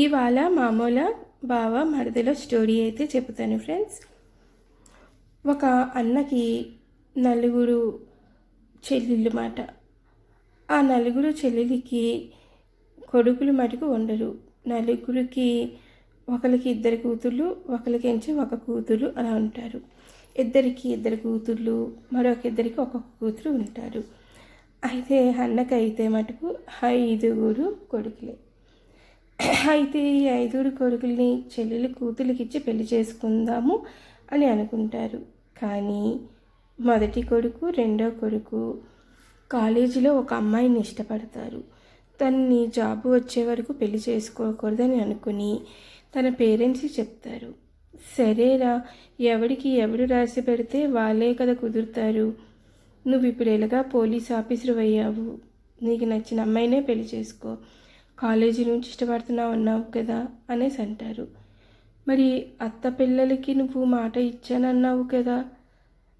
ఇవాళ మామూల బావ మరదలో స్టోరీ అయితే చెబుతాను ఫ్రెండ్స్. ఒక అన్నకి నలుగురు చెల్లెళ్ళు మాట. ఆ నలుగురు చెల్లెలికి కొడుకులు మటుకు ఉండరు. నలుగురికి ఒకరికి ఇద్దరు కూతుళ్ళు ఒకరికి ఎంచి ఒక కూతురు అలా ఉంటారు. ఇద్దరికి ఇద్దరు కూతుళ్ళు మరొక ఇద్దరికి ఒక్కొక్క కూతురు ఉంటారు. అయితే అన్నకి అయితే మటుకు ఐదుగురు కొడుకులే. అయితే ఈ ఐదుగురు కొడుకుల్ని చెల్లెలు కూతురికి ఇచ్చి పెళ్ళి చేసుకుందాము అని అనుకుంటారు. కానీ మొదటి కొడుకు రెండో కొడుకు కాలేజీలో ఒక అమ్మాయిని ఇష్టపడతారు. తన్ని జాబ్ వచ్చే వరకు పెళ్ళి చేసుకోకూడదని అనుకుని తన పేరెంట్స్కి చెప్తారు. సరేరా ఎవడికి ఎవడు రాసి పెడితే వాళ్ళే కదా కుదురుతారు. నువ్వు ఇప్పుడు ఎలాగా పోలీస్ ఆఫీసర్ అయ్యావు? నీకు నచ్చిన అమ్మాయినే పెళ్ళి చేసుకో. కాలేజీ నుంచి ఇష్టపడుతున్నావు అన్నావు కదా అనేసి అంటారు. మరి అత్త పిల్లలకి నువ్వు మాట ఇచ్చానన్నావు కదా?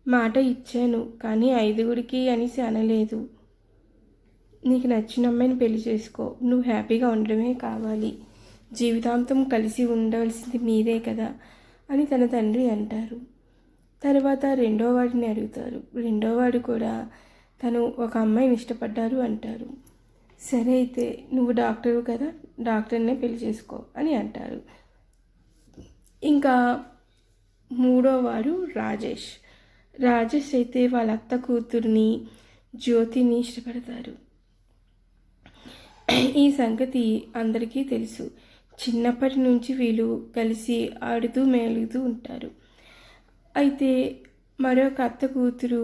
మాట ఇచ్చాను కానీ ఐదుగురికి అనేసి అనలేదు. నీకు నచ్చిన అమ్మాయిని పెళ్ళి చేసుకో నువ్వు హ్యాపీగా ఉండడమే కావాలి. జీవితాంతం కలిసి ఉండవలసింది మీరే కదా అని తన తండ్రి అంటారు. తర్వాత రెండో వాడిని అడుగుతారు. రెండో వాడు కూడా తను ఒక అమ్మాయిని ఇష్టపడ్డారు అంటారు. సరే అయితే నువ్వు డాక్టరు కదా డాక్టర్నే పెళ్ళి చేసుకో అని అంటారు. ఇంకా మూడోవారు రాజేష్. రాజేష్ అయితే వాళ్ళ అత్త కూతుర్ని జ్యోతిని ఇష్టపడతారు. ఈ సంగతి అందరికీ తెలుసు. చిన్నప్పటి నుంచి వీళ్ళు కలిసి ఆడుతూ మేలుతూ ఉంటారు. అయితే మరొక అత్త కూతురు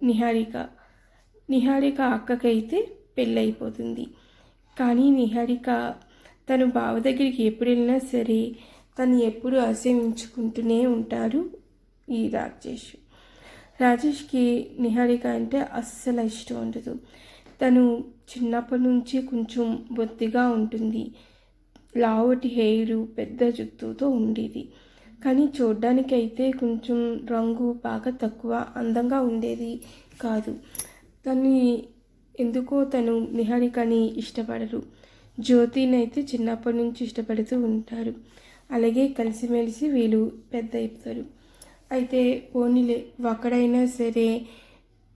నిహారిక. నిహారిక అక్కకైతే పెళ్ళైపోతుంది. కానీ నిహారిక తను బావ దగ్గరికి ఎప్పుడు వెళ్ళినా సరే తను ఎప్పుడు అసహించుకుంటూనే ఉంటారు ఈ రాజేష్. రాజేష్కి నిహారిక అంటే అస్సలు ఇష్టం ఉండదు. తను చిన్నప్పటి నుంచి కొంచెం బొత్తిగా ఉంటుంది. లావటి హెయిర్ పెద్ద జుత్తుతో ఉండేది. కానీ చూడ్డానికి అయితే కొంచెం రంగు బాగా తక్కువ అందంగా ఉండేది కాదు. తను ఎందుకో తను నిహారికని ఇష్టపడరు. జ్యోతిని అయితే చిన్నప్పటి నుంచి ఇష్టపడుతూ ఉంటారు. అలాగే కలిసిమెలిసి వీళ్ళు పెద్ద అయిపోతారు అయితే పోనీలే ఒక్కడైనా సరే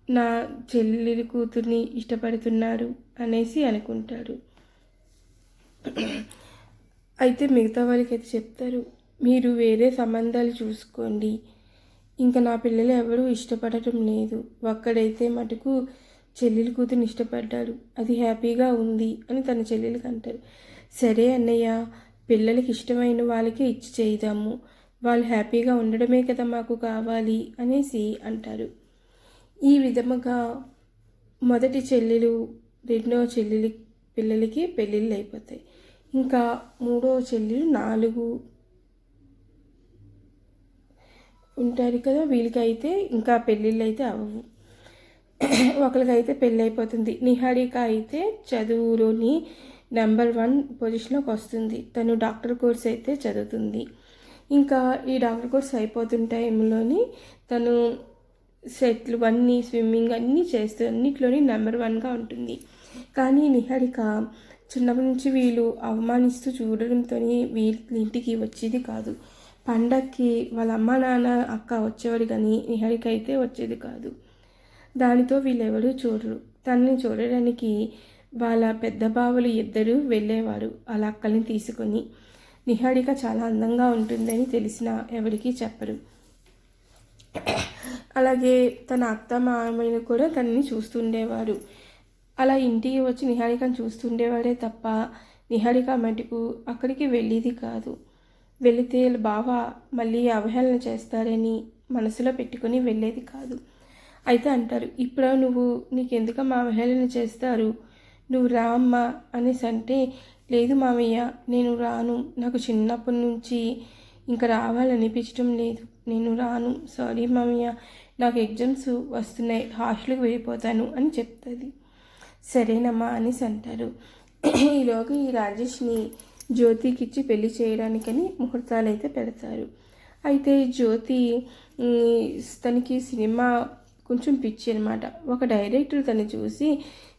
నా చెల్లెలి కూతుర్ని ఇష్టపడుతున్నారు అనేసి అనుకుంటాడు అయితే మిగతా వాళ్ళకి అయితే చెప్తారు మీరు వేరే సంబంధాలు చూసుకోండి. ఇంకా నా పిల్లలు ఎవరూ ఇష్టపడటం లేదు. ఒక్కడైతే మటుకు చెల్లెలు కూతురుని ఇష్టపడ్డాడు. అది హ్యాపీగా ఉంది అని తన చెల్లెలకి అంటారు. సరే అన్నయ్య పిల్లలకి ఇష్టమైన వాళ్ళకే ఇచ్చి చేద్దాము వాళ్ళు హ్యాపీగా ఉండడమే కదా మాకు కావాలి అనేసి అంటారు. ఈ విధముగా మొదటి చెల్లెలు రెండో చెల్లెలి పిల్లలకి పెళ్ళిళ్ళు అయిపోతాయి. ఇంకా మూడో చెల్లెలు నాలుగు ఉంటారు కదా వీళ్ళకైతే ఇంకా పెళ్ళిళ్ళు అయితే అవ్వవు. ఒకరికైతే పెళ్ళి అయిపోతుంది నిహారిక అయితే చదువులోని నెంబర్ వన్ పొజిషన్లోకి వస్తుంది. తను డాక్టర్ కోర్స్ అయితే చదువుతుంది. ఇంకా ఈ డాక్టర్ కోర్స్ అయిపోతున్న టైంలోని తను సెట్లు అన్నీ స్విమ్మింగ్ అన్నీ చేస్తూ అన్నిట్లోని నెంబర్ వన్గా ఉంటుంది. కానీ నిహారిక చిన్నప్పటి నుంచి వీళ్ళు అవమానిస్తూ చూడడంతో వీళ్ళ ఇంటికి వచ్చేది కాదు. పండక్కి వాళ్ళ అమ్మ నాన్న అక్క వచ్చేవాడు కానీ నిహారిక అయితే వచ్చేది కాదు. దానితో వీళ్ళెవరూ చూడరు. తనని చూడడానికి వాళ్ళ పెద్ద బావులు ఇద్దరు వెళ్ళేవారు. వాళ్ళ అక్కల్ని తీసుకొని నిహారిక చాలా అందంగా ఉంటుందని తెలిసిన ఎవరికీ చెప్పరు. అలాగే తన అత్త మామయ్యను కూడా తనని చూస్తుండేవారు. అలా ఇంటికి వచ్చి నిహారికను చూస్తుండేవాడే తప్ప నిహారిక మటుకు అక్కడికి వెళ్ళేది కాదు. వెళితే బావ మళ్ళీ అవహేళన చేస్తారని మనసులో పెట్టుకొని వెళ్ళేది కాదు. అయితే అంటారు ఇప్పుడు నువ్వు? నీకెందుకమ్మా అవహేళన చేస్తారు? నువ్వు రామ్మా? అనేసి అంటే లేదు మామయ్య నేను రాను. నాకు చిన్నప్పటి నుంచి ఇంకా రావాలనిపించడం లేదు. నేను రాను. సారీ మామయ్య నాకు ఎగ్జామ్స్ వస్తున్నాయి. హాస్టల్కి వెళ్ళిపోతాను అని చెప్తుంది. సరేనమ్మా అనేసి అంటారు. ఈలోగా ఈ రాజేష్ని జ్యోతికి ఇచ్చి పెళ్ళి చేయడానికని ముహూర్తాలు అయితే పెడతారు. అయితే జ్యోతి తనకి సినిమా కొంచెం పిచ్చి అనమాట ఒక డైరెక్టర్ తను చూసి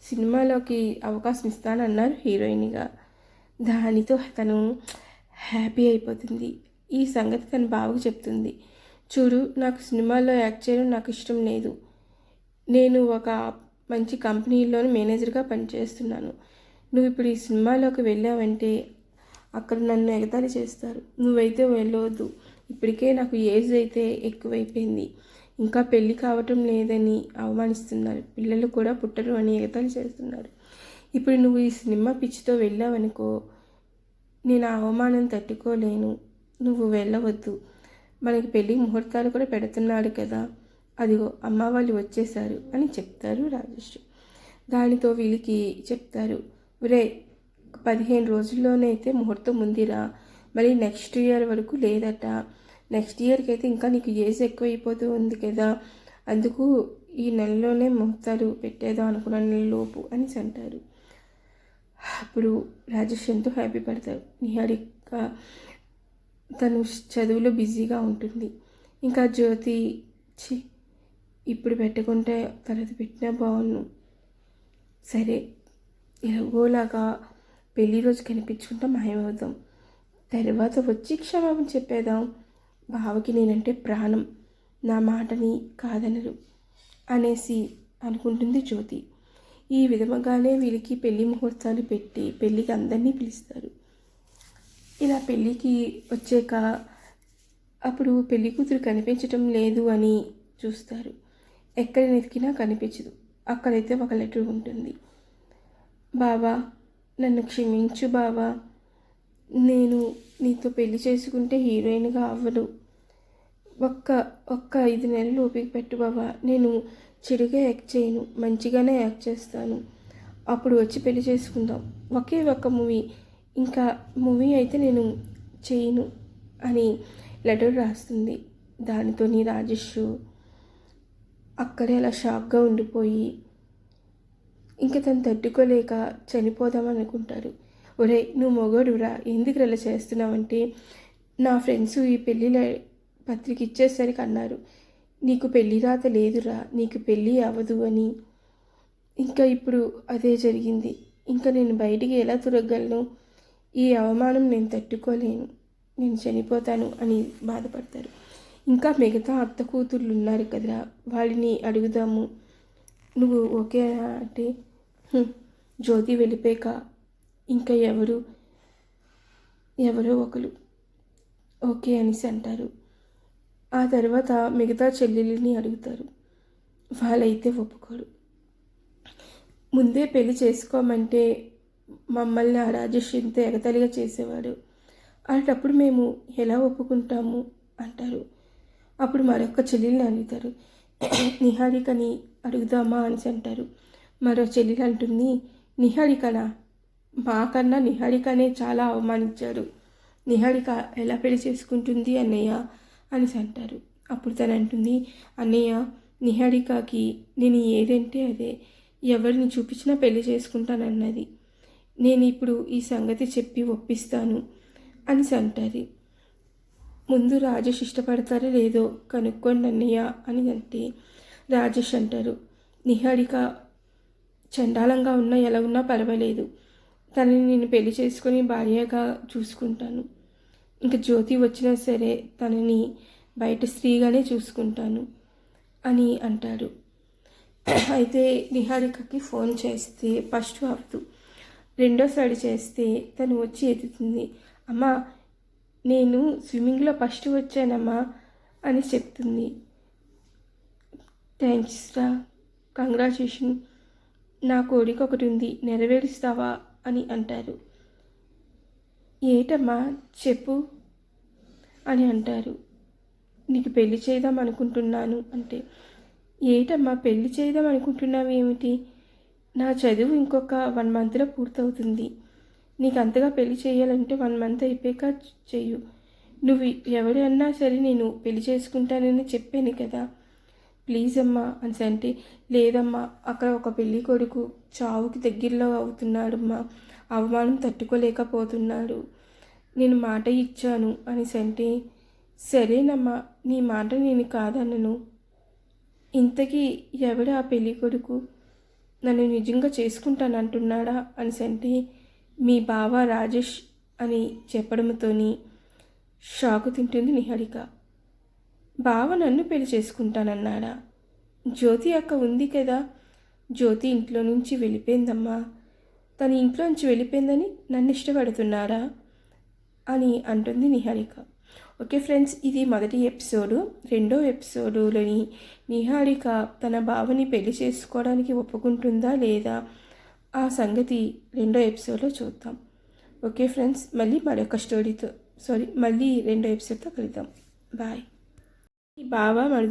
సినిమాలోకి అవకాశం ఇస్తానన్నారు హీరోయిన్గా. దానితో తను హ్యాపీ అయిపోతుంది. ఈ సంగతి తన బావకు చెప్తుంది. చూడు నాకు సినిమాల్లో యాక్ట్ చేయడం నాకు ఇష్టం లేదు. నేను ఒక మంచి కంపెనీలోని మేనేజర్గా పనిచేస్తున్నాను. నువ్వు ఇప్పుడు ఈ సినిమాలోకి వెళ్ళావంటే అక్కడ నన్ను ఎగతాళి చేస్తారు. నువ్వైతే వెళ్ళవద్దు ఇప్పటికే నాకు ఏజ్ అయితే ఎక్కువైపోయింది. ఇంకా పెళ్ళి కావటం లేదని అవమానిస్తున్నారు. పిల్లలు కూడా పుట్టరు అని ఎగతాలు చేస్తున్నారు. ఇప్పుడు నువ్వు ఈ సినిమా పిచ్చితో వెళ్ళావనుకో నేను ఆ అవమానం తట్టుకోలేను. నువ్వు వెళ్ళవద్దు. మనకి పెళ్ళి ముహూర్తాలు కూడా పెడుతున్నాడు కదా. అదిగో అమ్మ వాళ్ళు వచ్చేసారు అని చెప్తారు రాజేష్. దానితో వీళ్ళకి చెప్తారు ఒరే పదిహేను రోజుల్లోనే అయితే ముహూర్తం ఉందిరా. మరి నెక్స్ట్ ఇయర్ వరకు లేదట. నెక్స్ట్ ఇయర్కి అయితే ఇంకా నీకు ఏజ్ ఎక్కువైపోతూ ఉంది కదా. అందుకు ఈ నెలలోనే ముహూర్తాలు పెట్టేదా అనుకున్న నెలలోపు అని అంటారు. అప్పుడు రాజేష్ ఎంతో హ్యాపీ పడతారు నిహారిక తను చదువులో బిజీగా ఉంటుంది. ఇంకా జ్యోతి చి ఇప్పుడు పెట్టుకుంటే తర్వాత పెట్టినా బాగున్ను సరే ఎలాగోలాగా పెళ్ళి రోజు కనిపించుకుంటే మాయమవుతాం తర్వాత వచ్చి క్షమాపణ చెప్పేదాం బావకి నేనంటే ప్రాణం. నా మాటని కాదనరు అనేసి అనుకుంటుంది జ్యోతి. ఈ విధముగానే వీళ్ళకి పెళ్ళి ముహూర్తాలు పెట్టి పెళ్ళికి అందరినీ పిలుస్తారు. ఇలా పెళ్ళికి వచ్చాక అప్పుడు పెళ్ళి కూతురు కనిపించటం లేదు అని చూస్తారు. ఎక్కడ వెతికినా కనిపించదు. అక్కడైతే ఒక లెటర్ ఉంటుంది. బావా నన్ను క్షమించు బావా. నేను నీతో పెళ్ళి చేసుకుంటే హీరోయిన్గా అవ్వను. ఒక్క ఒక్క ఐదు నెలలు ఓపిక పెట్టు బాబా నేను చెడుగా యాక్ట్ చేయను. మంచిగానే యాక్ట్ చేస్తాను. అప్పుడు వచ్చి పెళ్ళి చేసుకుందాం. ఒకే ఒక్క మూవీ. ఇంకా మూవీ అయితే నేను చేయను అని లెటర్ రాస్తుంది. దానితోని రాజేష్ అక్కడే అలా షాక్గా ఉండిపోయి ఇంకా తను తట్టుకోలేక చనిపోదామని అనుకుంటారు. ఒరే నువ్వు మొగడురా ఎందుకు ఇలా చేస్తున్నావంటే నా ఫ్రెండ్స్ ఈ పెళ్ళిలో పత్రిక ఇచ్చేసరికి అన్నారు నీకు పెళ్ళి రాత లేదురా నీకు పెళ్ళి అవ్వదు అని. ఇంకా ఇప్పుడు అదే జరిగింది. ఇంకా నేను బయటికి ఎలా తిరగలను? ఈ అవమానం నేను తట్టుకోలేను. నేను చనిపోతాను అని బాధపడతారు. ఇంకా మిగతా అత్త కూతుర్లు ఉన్నారు కదరా వాళ్ళని అడుగుదాము. నువ్వు ఓకే అంటే జ్యోతి వెళ్ళిపోయాక ఇంకా ఎవరు ఎవరో ఒకరు. ఓకే అనేసి అంటారు. ఆ తర్వాత మిగతా చెల్లెళ్ళని అడుగుతారు. వాళ్ళైతే ఒప్పుకోరు. ముందే పెళ్ళి చేసుకోమంటే మమ్మల్ని ఆ రాజేష్ ఎంత ఎగతలిగా చేసేవాడు. అలాంటప్పుడు మేము ఎలా ఒప్పుకుంటాము అంటారు. అప్పుడు మరొక చెల్లెల్ని అడుగుతారు. నిహారికని అడుగుదామా అని అంటారు. మరో చెల్లెలు అంటుంది నిహారికనా? మాకన్నా నిహారికనే చాలా అవమానించారు. నిహారిక ఎలా పెళ్ళి చేసుకుంటుంది అన్నయ్య? అని అంటారు. అప్పుడు తను అంటుంది అన్నయ్య నిహారికకి నేను ఏదంటే అదే. ఎవరిని చూపించినా పెళ్ళి చేసుకుంటానన్నది. నేను ఇప్పుడు ఈ సంగతి చెప్పి ఒప్పిస్తాను అని అంటారు. ముందు రాజేష్ ఇష్టపడతారో లేదో కనుక్కోండి అన్నయ్య అని అంటే రాజేష్ అంటారు. నిహారిక చండాలంగా ఉన్నా ఎలా ఉన్నా పర్వాలేదు. తనని నేను పెళ్ళి చేసుకొని భార్యగా చూసుకుంటాను. ఇంకా జ్యోతి వచ్చినా సరే తనని బయట స్త్రీగానే చూసుకుంటాను అని అంటాడు. అయితే నిహారికకి ఫోన్ చేస్తే ఫస్ట్ అవ్వదు. రెండోసారి చేస్తే తను వచ్చి ఎదుగుతుంది. అమ్మా నేను స్విమ్మింగ్లో ఫస్ట్ వచ్చానమ్మా అని చెప్తుంది. థ్యాంక్స్ రా. కంగ్రాచులేషన్. నా కోరిక ఒకటి ఉంది. నెరవేరుస్తావా అని అంటారు. ఏటమ్మా? చెప్పు. అని అంటారు. నీకు పెళ్ళి చేద్దాం అనుకుంటున్నాను అంటే ఏటమ్మా పెళ్ళి చేద్దాం అనుకుంటున్నావు ఏమిటి నా చదువు ఇంకొక వన్ మంత్లో పూర్తవుతుంది. నీకు అంతగా పెళ్ళి చేయాలంటే వన్ మంత్ అయిపోయాక చెయ్యు. నువ్వు ఎవరన్నా సరే నేను పెళ్ళి చేసుకుంటానని చెప్పాను కదా. ప్లీజ్ అమ్మా అని అంటే లేదమ్మా అక్కడ ఒక పెళ్ళి కొడుకు చావుకి దగ్గరలో అవుతున్నాడమ్మా. అవమానం తట్టుకోలేకపోతున్నాడు. నేను మాట ఇచ్చాను అని అంటే సరేనమ్మా నీ మాట నేను కాదన్నను ఇంతకీ ఎవడు ఆ పెళ్ళి కొడుకు? నన్ను నిజంగా చేసుకుంటానంటున్నాడా అని అంటే మీ బావ రాజేష్ అని చెప్పడంతోని షాకు తింటుంది నిహారిక. బావ నన్ను పెళ్ళి చేసుకుంటానన్నాడా? జ్యోతి అక్క ఉంది కదా జ్యోతి ఇంట్లో నుంచి వెళ్ళిపోయిందమ్మా. తను ఇంట్లో నుంచి వెళ్ళిపోయిందని నన్ను ఇష్టపడుతున్నారా అని అంటుంది నిహారిక. ఓకే ఫ్రెండ్స్ ఇది మొదటి ఎపిసోడు. రెండో ఎపిసోడులోని నిహారిక తన బావని పెళ్ళి చేసుకోవడానికి ఒప్పుకుంటుందా లేదా ఆ సంగతి రెండో ఎపిసోడ్లో చూద్దాం. ఓకే ఫ్రెండ్స్ మళ్ళీ మరొక స్టోరీతో సారీ మళ్ళీ రెండో ఎపిసోడ్తో కలుద్దాం. బాయ్. ఈ బావ మరిది